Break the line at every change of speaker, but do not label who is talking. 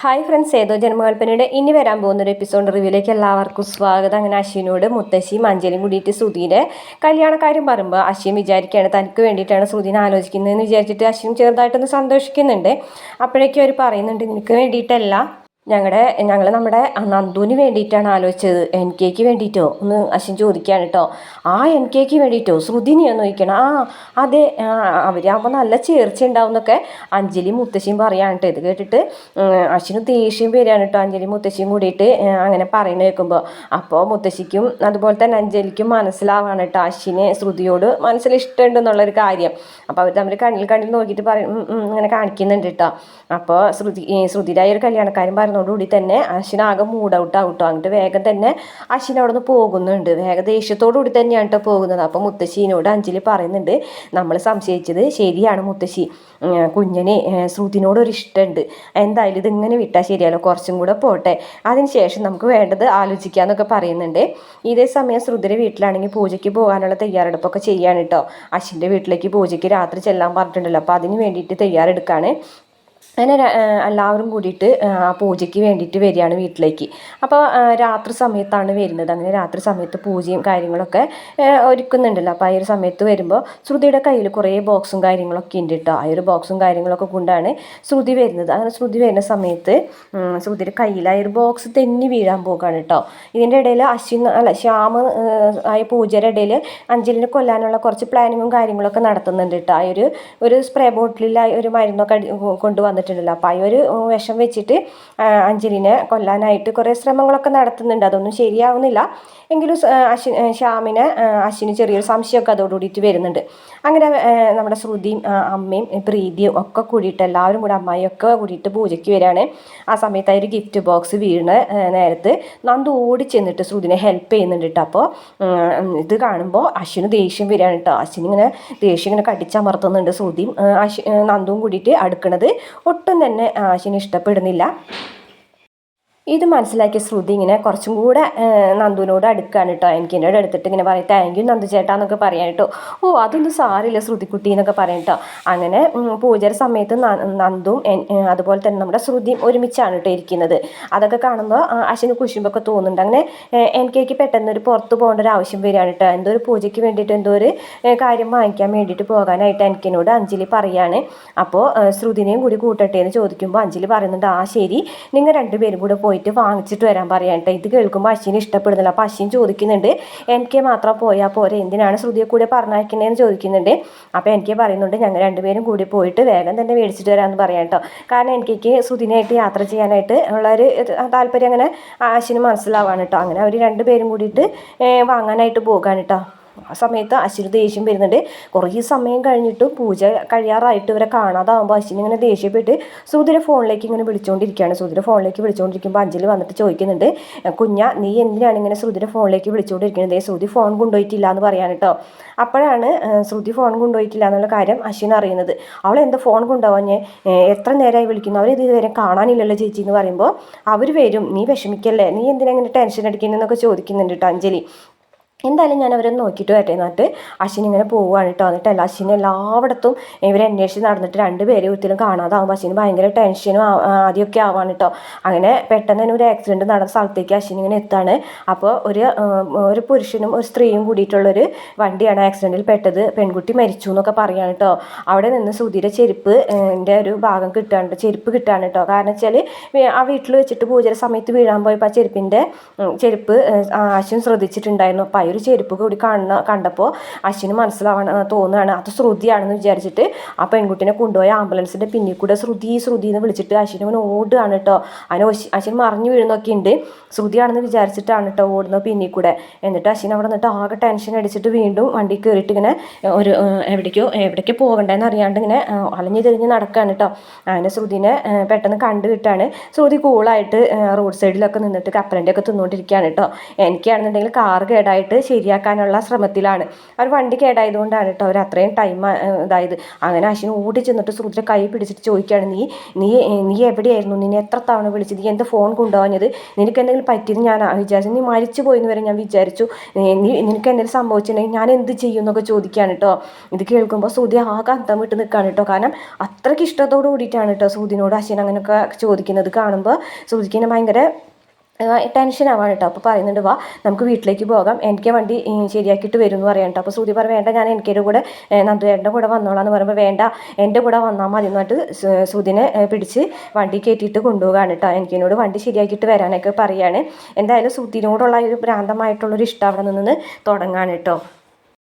Hi friends ഏതോ ജന്മകൽപ്പനയുടെ ഇനി വരാൻ പോകുന്ന ഒരു എപ്പിസോഡ് റിവ്യൂലേക്ക് എല്ലാവർക്കും സ്വാഗതം. അങ്ങനെ അശ്വിനോട് മുത്തശ്ശിയും അഞ്ജലിയും കൂടിയിട്ട് ശ്രുതിയുടെ കല്യാണക്കാര്യം പറയുമ്പോൾ അശ്വിൻ വിചാരിക്കുകയാണ് തനിക്ക് വേണ്ടിയിട്ടാണ് ശ്രുതിനെ ആലോചിക്കുന്നതെന്ന് വിചാരിച്ചിട്ട് അശ്വിൻ ചെറുതായിട്ടൊന്ന് സന്തോഷിക്കുന്നുണ്ട്. അപ്പോഴേക്കും അവർ പറയുന്നുണ്ട് നിനക്ക് വേണ്ടിയിട്ടല്ല ഞങ്ങളുടെ ഞങ്ങൾ നമ്മുടെ നന്ദുവിന് വേണ്ടിയിട്ടാണ് ആലോചിച്ചത്. എൻ കെക്ക് വേണ്ടിയിട്ടോ ഒന്ന് അശ്വിൻ ചോദിക്കുകയാണ് കേട്ടോ ആ എൻ കെക്ക് വേണ്ടിയിട്ടോ ശ്രുതിനെയൊന്ന് ചോദിക്കണം. ആ അതെ അവരാകുമ്പോൾ നല്ല ചേർച്ച ഉണ്ടാവുമെന്നൊക്കെ അഞ്ജലി മുത്തശ്ശിയും പറയാണ് കേട്ടോ ഇത് കേട്ടിട്ട് അശ്വിന് ദേഷ്യം വരികയാണ് കേട്ടോ അഞ്ജലി മുത്തശ്ശിയും കൂടിയിട്ട് അങ്ങനെ പറയുന്നത് കേൾക്കുമ്പോൾ അപ്പോൾ മുത്തശ്ശിക്കും അതുപോലെ തന്നെ അഞ്ജലിക്കും മനസ്സിലാവാണ് കേട്ടോ അശ്വിനെ ശ്രുതിയോട് മനസ്സിൽ ഇഷ്ടമുണ്ടെന്നുള്ളൊരു കാര്യം. അപ്പോൾ അവർ തമ്മിൽ കണ്ണിൽ കണ്ണിൽ നോക്കിയിട്ട് പറയും ഇങ്ങനെ കാണിക്കുന്നുണ്ട് കേട്ടോ അപ്പോൾ ശ്രുതി ശ്രുതിയുടെ ഒരു കല്യാണക്കാരൻ പറഞ്ഞതോടുകൂടി തന്നെ അശ്വിൻ ആകെ മൂഡ് ഔട്ട് ആവട്ടോ അങ്ങോട്ട് വേഗം തന്നെ അശ്വിൻ അവിടെ നിന്ന് പോകുന്നുണ്ട്. വേഗം ദേഷ്യത്തോടുകൂടി തന്നെയാണ് കേട്ടോ പോകുന്നത്. അപ്പോൾ മുത്തശ്ശീനോട് അഞ്ജലി പറയുന്നുണ്ട് നമ്മൾ സംശയിച്ചത് ശരിയാണ് മുത്തശ്ശി. കുഞ്ഞിന് ശ്രുതിനോട് ഒരു ഇഷ്ടമുണ്ട് എന്തായാലും ഇതിങ്ങനെ വിട്ടാൽ ശരിയല്ലോ. കുറച്ചും കൂടെ പോട്ടെ. അതിനുശേഷം നമുക്ക് വേണ്ടത് ആലോചിക്കാമെന്നൊക്കെ പറയുന്നുണ്ട്. ഇതേ സമയം ശ്രുതിയുടെ വീട്ടിലാണെങ്കിൽ പൂജയ്ക്ക് പോകാനുള്ള തയ്യാറെടുപ്പൊക്കെ ചെയ്യാണ് കേട്ടോ. അശ്വിന്റെ വീട്ടിലേക്ക് പൂജയ്ക്ക് രാത്രി ചെല്ലാൻ പറഞ്ഞിട്ടുണ്ടല്ലോ. അപ്പോൾ അതിന് വേണ്ടിയിട്ട് തയ്യാറെടുക്കുകയാണ് അങ്ങനെ എല്ലാവരും കൂടിയിട്ട് ആ പൂജയ്ക്ക് വേണ്ടിയിട്ട് വരികയാണ് വീട്ടിലേക്ക്. അപ്പോൾ രാത്രി സമയത്താണ് വരുന്നത്. അങ്ങനെ രാത്രി സമയത്ത് പൂജയും കാര്യങ്ങളൊക്കെ ഒരുക്കുന്നുണ്ടല്ലോ. അപ്പോൾ ആ ഒരു സമയത്ത് വരുമ്പോൾ ശ്രുതിയുടെ കയ്യിൽ കുറേ ബോക്സും കാര്യങ്ങളൊക്കെ ഉണ്ട് കേട്ടോ ആ ഒരു ബോക്സും കാര്യങ്ങളൊക്കെ കൊണ്ടാണ് ശ്രുതി വരുന്നത്. അങ്ങനെ ശ്രുതി വരുന്ന സമയത്ത് ശ്രുതിയുടെ കയ്യിൽ ആ ഒരു ബോക്സ് തെന്നി വീഴാൻ പോകുകയാണ് കേട്ടോ ഇതിന്റെ ഇടയിൽ അശ്വിൻ അല്ല ശ്യാമ് ആയ പൂജയുടെ ഇടയിൽ അഞ്ജലിനെ കൊല്ലാനുള്ള കുറച്ച് പ്ലാനിങ്ങും കാര്യങ്ങളൊക്കെ നടത്തുന്നുണ്ട് കേട്ടോ ആ ഒരു ഒരു സ്പ്രേ ബോട്ടിലിൽ ഒരു മരുന്നൊക്കെ കൊണ്ടുവന്നിട്ട് വന്നിട്ടുണ്ടല്ലോ അപ്പോൾ ഒരു വിഷം വെച്ചിട്ട് അഞ്ജലിനെ കൊല്ലാനായിട്ട് കുറേ ശ്രമങ്ങളൊക്കെ നടത്തുന്നുണ്ട്. അതൊന്നും ശരിയാവുന്നില്ല. എങ്കിലും അശ്വിൻ ശ്യാമിനെ അശ്വിന് ചെറിയൊരു സംശയമൊക്കെ അതോടുകൂടിയിട്ട് വരുന്നുണ്ട്. അങ്ങനെ നമ്മുടെ ശ്രുതിയും അമ്മയും പ്രീതിയും ഒക്കെ കൂടിയിട്ട് എല്ലാവരും കൂടി അമ്മായിയൊക്കെ കൂടിയിട്ട് പൂജയ്ക്ക് വരികയാണ്. ആ സമയത്ത് ഒരു ഗിഫ്റ്റ് ബോക്സ് വീണ് നേരത്ത് നന്ദു ഓടി ചെന്നിട്ട് ശ്രുതിനെ ഹെൽപ്പ് ചെയ്യുന്നുണ്ട് കേട്ടോ. അപ്പോൾ ഇത് കാണുമ്പോൾ അശ്വിന് ദേഷ്യം വരികയാണ് കേട്ടോ. അശ്വിൻ ഇങ്ങനെ ദേഷ്യം ഇങ്ങനെ കടിച്ചമർത്തുന്നുണ്ട് ശ്രുതിയും അശ്വ നന്ദുവും കൂടിയിട്ട് അടുക്കണത് ഒട്ടും തന്നെ ആശിന് ഇഷ്ടപ്പെടുന്നില്ല. ഇത് മനസ്സിലാക്കിയ ശ്രുതി ഇങ്ങനെ കുറച്ചും കൂടെ നന്ദുവിനോട് അടുക്കാണ് കേട്ടോ എനിക്ക് എന്നോട് എടുത്തിട്ട് ഇങ്ങനെ പറയും താങ്ക് യു നന്ദു ചേട്ടാ എന്നൊക്കെ പറയാൻ കേട്ടോ ഓ അതൊന്നും സാറില്ല ശ്രുതിക്കുട്ടി എന്നൊക്കെ പറയാം കേട്ടോ അങ്ങനെ പൂജയുടെ സമയത്ത് നന്ദും അതുപോലെ തന്നെ നമ്മുടെ ശ്രുതിയും ഒരുമിച്ചാണ് കേട്ടോ ഇരിക്കുന്നത്. അതൊക്കെ കാണുമ്പോൾ അശ്വിന് കുശുമ്പൊക്കെ തോന്നുന്നുണ്ട്. അങ്ങനെ എനിക്ക് പെട്ടെന്ന് ഒരു പുറത്ത് പോകേണ്ട ഒരു ആവശ്യം വരികയാണ് കേട്ടോ എന്തോ ഒരു പൂജയ്ക്ക് വേണ്ടിയിട്ട് എന്തോ ഒരു കാര്യം വാങ്ങിക്കാൻ വേണ്ടിയിട്ട് പോകാനായിട്ട് എനിക്കിനോട് അഞ്ജലി പറയാണ്. അപ്പോൾ ശ്രുതിനെയും കൂടി കൂട്ടട്ടെ എന്ന് ചോദിക്കുമ്പോൾ അഞ്ജലി പറയുന്നുണ്ട് ആ ശരി. നിങ്ങൾ രണ്ടുപേരും കൂടെ പോയി പോയിട്ട് വാങ്ങിച്ചിട്ട് വരാൻ പറയാം കേട്ടോ ഇത് കേൾക്കുമ്പോൾ അശ്വിന് ഇഷ്ടപ്പെടുന്നില്ല. അപ്പോൾ അശ്വിൻ ചോദിക്കുന്നുണ്ട് എനിക്ക് മാത്രം പോയാൽ പോരെ? എന്തിനാണ് ശ്രുതിയെ കൂടെ പറഞ്ഞയക്കുന്നതെന്ന് ചോദിക്കുന്നുണ്ട്. അപ്പോൾ എനിക്ക് പറയുന്നുണ്ട് ഞങ്ങൾ രണ്ടുപേരും കൂടി പോയിട്ട് വേഗം തന്നെ മേടിച്ചിട്ട് വരാമെന്ന് പറയാം കേട്ടോ കാരണം എനിക്ക് ശ്രുതിനായിട്ട് യാത്ര ചെയ്യാനായിട്ട് ഉള്ള ഒരു താല്പര്യം അങ്ങനെ അശ്വിന് മനസ്സിലാവാണ് കേട്ടോ അങ്ങനെ അവർ രണ്ടുപേരും കൂടിയിട്ട് വാങ്ങാനായിട്ട് പോകാൻ കേട്ടോ ആ സമയത്ത് അശ്വിന് ദേഷ്യം വരുന്നുണ്ട്. കുറേ സമയം കഴിഞ്ഞിട്ടും പൂജ കഴിയാറായിട്ട് ഇവരെ കാണാതാവുമ്പോൾ അശ്വിൻ ഇങ്ങനെ ദേഷ്യപ്പെട്ട് സുധിര ഫോണിലേക്ക് ഇങ്ങനെ വിളിച്ചുകൊണ്ടിരിക്കുകയാണ് സുധിര ഫോണിലേക്ക് വിളിച്ചുകൊണ്ടിരിക്കുമ്പോൾ അഞ്ജലി വന്നിട്ട് ചോദിക്കുന്നുണ്ട് കുഞ്ഞ നീ എന്തിനാണ് ഇങ്ങനെ ശ്രുതിര ഫോണിലേക്ക് വിളിച്ചുകൊണ്ടിരിക്കുന്നത് ശ്രുതി ഫോൺ കൊണ്ടുപോയിട്ടില്ല എന്ന് പറയാൻ കേട്ടോ അപ്പോഴാണ് ശ്രുതി ഫോൺ കൊണ്ടുപോയിട്ടില്ല എന്നുള്ള കാര്യം അശ്വിൻ അറിയുന്നത്. അവൾ എന്താ ഫോൺ കൊണ്ടുപോകാൻ എത്ര നേരമായി വിളിക്കുന്നു? അവർ ഇതുവരെ കാണാനില്ലല്ലോ ചേച്ചി എന്ന് പറയുമ്പോൾ അവർ വരും. നീ വിഷമിക്കല്ലേ? നീ എന്തിനാ ഇങ്ങനെ ടെൻഷൻ അടിക്കുന്നതെന്നൊക്കെ ചോദിക്കുന്നുണ്ട് കേട്ടോ അഞ്ജലി. എന്തായാലും ഞാൻ അവരെ നോക്കിയിട്ട് വരട്ടെ എന്നിട്ട് അശ്വിൻ ഇങ്ങനെ പോവുകയാണ് കേട്ടോ. എന്നിട്ടല്ല അശ്വിൻ എല്ലായിടത്തും ഇവരെ അന്വേഷിച്ച് നടന്നിട്ട് രണ്ട് പേരെ ഒരിക്കലും കാണാതാവുമ്പോൾ അശ്വിന് ഭയങ്കര ടെൻഷനും ആദ്യമൊക്കെ ആവാണ് കേട്ടോ. അങ്ങനെ പെട്ടെന്ന് തന്നെ ഒരു ആക്സിഡന്റ് നടന്ന സ്ഥലത്തേക്ക് അശ്വിൻ ഇങ്ങനെ എത്താണ്. അപ്പോൾ ഒരു ഒരു പുരുഷനും ഒരു സ്ത്രീയും കൂടിയിട്ടുള്ളൊരു വണ്ടിയാണ് ആക്സിഡന്റിൽ പെട്ടത്. പെൺകുട്ടി മരിച്ചു എന്നൊക്കെ പറയുകയാണ് കേട്ടോ. അവിടെ നിന്ന് സുധീരെ ചെരുപ്പ് എന്റെ ഒരു ഭാഗം കിട്ടാണ് ചെരുപ്പ് കിട്ടാണ് കേട്ടോ. കാരണം വെച്ചാൽ ആ വീട്ടിൽ വെച്ചിട്ട് പൂജയുടെ സമയത്ത് വീഴാൻ പോയപ്പോൾ ആ ചെരുപ്പിന്റെ ചെരുപ്പ് അശ്വിൻ ശ്രദ്ധിച്ചിട്ടുണ്ടായിരുന്നു. അപ്പോൾ ഒരു ചെരുപ്പ് കൂടി കാണുന്ന കണ്ടപ്പോൾ അശ്വിന് മനസ്സിലാവണ തോന്നുകയാണ്. അത് ശ്രുതിയാണെന്ന് വിചാരിച്ചിട്ട് ആ പെൺകുട്ടിനെ കൊണ്ടുപോയി ആംബുലൻസിന്റെ പിന്നിൽ കൂടെ ശ്രുതി ശ്രുതി എന്ന് വിളിച്ചിട്ട് അശ്വിന് അവൻ ഓടുകയാണ് കേട്ടോ. അവന് അശ്വിൻ മറിഞ്ഞു വീഴുന്നൊക്കെ ഉണ്ട്. ശ്രുതിയാണെന്ന് വിചാരിച്ചിട്ടാണ് കേട്ടോ ഓടുന്നത് പിന്നിൽ കൂടെ. എന്നിട്ട് അശ്വിൻ അവിടെ നിന്നിട്ട് ആകെ ടെൻഷൻ അടിച്ചിട്ട് വീണ്ടും വണ്ടി കയറിയിട്ട് ഇങ്ങനെ ഒരു എവിടേക്കോ എവിടേക്കോ പോകണ്ടെന്ന് അറിയാണ്ട് ഇങ്ങനെ അലഞ്ഞു തിരിഞ്ഞ് നടക്കുകയാണ് കേട്ടോ. അങ്ങനെ ശ്രുതിനെ പെട്ടെന്ന് കണ്ടു കിട്ടാണ്. ശ്രുതി കൂളായിട്ട് റോഡ് സൈഡിലൊക്കെ നിന്നിട്ട് കപ്പലന്റെ ഒക്കെ തിന്നുകൊണ്ടിരിക്കുകയാണ് കേട്ടോ. എനിക്കാണെന്നുണ്ടെങ്കിൽ കാർ കേടായിട്ട് ശരിയാക്കാനുള്ള ശ്രമത്തിലാണ്. അവർ വണ്ടി കേടായതുകൊണ്ടാണ് കേട്ടോ അവർ അത്രയും ടൈം ഇതായത് അങ്ങനെ അശ്വിൻ ഓടി ചെന്നിട്ട് സുഹൃത്തിന്റെ കൈ പിടിച്ചിട്ട് ചോദിക്കുകയാണ് നീ നീ നീ എവിടെയായിരുന്നു? നിന്നെ എത്ര തവണ വിളിച്ചത്? നീ എന്റെ ഫോൺ കൊണ്ടുപോകാഞ്ഞത് നിനക്ക് എന്തെങ്കിലും പറ്റിയത് ഞാൻ വിചാരിച്ചു. നീ മരിച്ചു പോയെന്ന് വരെ ഞാൻ വിചാരിച്ചു. നീ നിനക്ക് എന്തെങ്കിലും സംഭവിച്ചിട്ടുണ്ടെങ്കിൽ ഞാൻ എന്ത് ചെയ്യും എന്നൊക്കെ ചോദിക്കുകയാണ് കേട്ടോ ഇത് കേൾക്കുമ്പോൾ സുധി ആകെ അന്തം വിട്ട് നിൽക്കുകയാണ് കേട്ടോ കാരണം അത്രയ്ക്ക് ഇഷ്ടത്തോട് കൂടിയിട്ടാണ് കേട്ടോ സുധിനോട് അശ്വിൻ അങ്ങനെയൊക്കെ ചോദിക്കുന്നത്. കാണുമ്പോൾ സുധിക്ക് ഭയങ്കര ടെൻഷൻ ആവാണ് കേട്ടോ അപ്പോൾ പറയുന്നുണ്ട് വാ നമുക്ക് വീട്ടിലേക്ക് പോകാം. എനിക്ക് വണ്ടി ശരിയാക്കിയിട്ട് വരും എന്ന് പറയാം കേട്ടോ അപ്പോൾ ശ്രുതി പറ വേണ്ട ഞാൻ എനിക്കൊരു കൂടെ നന്ദുവേട്ടന്റെ കൂടെ വന്നോളാം എന്ന് പറയുമ്പോൾ വേണ്ട എന്റെ കൂടെ വന്നാൽ മതി എന്നിട്ട് ശ്രുതിനെ പിടിച്ച് വണ്ടി കയറ്റിയിട്ട് കൊണ്ടുപോകാണ് കേട്ടോ എനിക്കിനോട് വണ്ടി ശരിയാക്കിയിട്ട് വരാനൊക്കെ പറയാണ്. എന്തായാലും ശ്രുതിനോടുള്ള ഒരു ഭ്രാന്തമായിട്ടുള്ളൊരു ഇഷ്ടം അവിടെ നിന്ന് തുടങ്ങാണ് കേട്ടോ